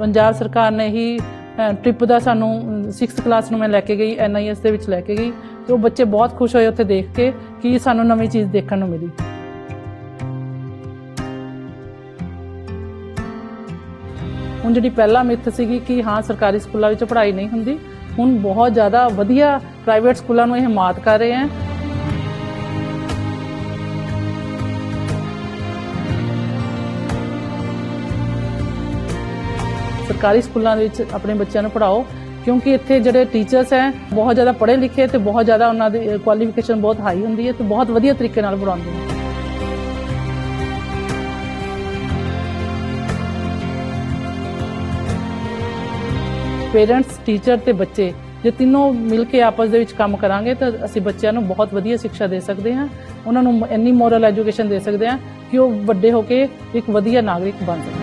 ਪੰਜਾਬ ਸਰਕਾਰ ਨੇ ਹੀ ਟ੍ਰਿਪ ਦਾ ਸਾਨੂੰ 6th ਕਲਾਸ ਨੂੰ ਮੈਂ ਲੈ ਕੇ ਗਈ ਐਨਆਈਐਸ ਦੇ ਵਿੱਚ ਲੈ ਕੇ ਗਈ ਤੇ ਉਹ ਬੱਚੇ ਬਹੁਤ ਖੁਸ਼ ਹੋਏ ਉੱਥੇ ਦੇਖ ਕੇ ਕਿ ਸਾਨੂੰ ਨਵੀਂ ਚੀਜ਼ ਦੇਖਣ ਨੂੰ ਮਿਲੀ। ਹੁਣ ਜਿਹੜੀ ਪਹਿਲਾ ਮਿੱਥ ਸੀਗੀ ਕਿ ਹਾਂ, ਸਰਕਾਰੀ ਸਕੂਲਾਂ ਵਿੱਚ ਪੜ੍ਹਾਈ ਨਹੀਂ ਹੁੰਦੀ, ਹੁਣ ਬਹੁਤ ਜ਼ਿਆਦਾ ਵਧੀਆ ਪ੍ਰਾਈਵੇਟ ਸਕੂਲਾਂ ਨੂੰ ਇਹ ਮਾਤ ਕਰ ਰਹੇ ਹੈ। ਸਰਕਾਰੀ ਸਕੂਲਾਂ ਦੇ ਵਿੱਚ ਆਪਣੇ ਬੱਚਿਆਂ ਨੂੰ ਪੜ੍ਹਾਓ, ਕਿਉਂਕਿ ਇੱਥੇ ਜਿਹੜੇ ਟੀਚਰਸ ਹੈ, ਬਹੁਤ ਜ਼ਿਆਦਾ ਪੜ੍ਹੇ ਲਿਖੇ ਤੇ ਬਹੁਤ ਜ਼ਿਆਦਾ ਉਹਨਾਂ ਦੀ ਕੁਆਲੀਫਿਕੇਸ਼ਨ ਬਹੁਤ ਹਾਈ ਹੁੰਦੀ ਹੈ ਤੇ ਬਹੁਤ ਵਧੀਆ ਤਰੀਕੇ ਨਾਲ ਪੜ੍ਹਾਉਂਦੇ ਨੇ। ਪੇਰੈਂਟਸ ਟੀਚਰ ਤੇ ਬੱਚੇ, ਜੇ ਤਿੰਨੋਂ ਮਿਲ ਕੇ ਆਪਸ ਦੇ ਵਿੱਚ ਕੰਮ ਕਰਾਂਗੇ ਤਾਂ ਅਸੀਂ ਬੱਚਿਆਂ ਨੂੰ ਬਹੁਤ ਵਧੀਆ ਸਿੱਖਿਆ ਦੇ ਸਕਦੇ ਹਾਂ, ਉਹਨਾਂ ਨੂੰ ਇੰਨੀ ਮੋਰਲ ਐਜੂਕੇਸ਼ਨ ਦੇ ਸਕਦੇ ਹਾਂ ਕਿ ਉਹ ਵੱਡੇ ਹੋ ਕੇ ਇੱਕ ਵਧੀਆ ਨਾਗਰਿਕ ਬਣ ਸਕਣ।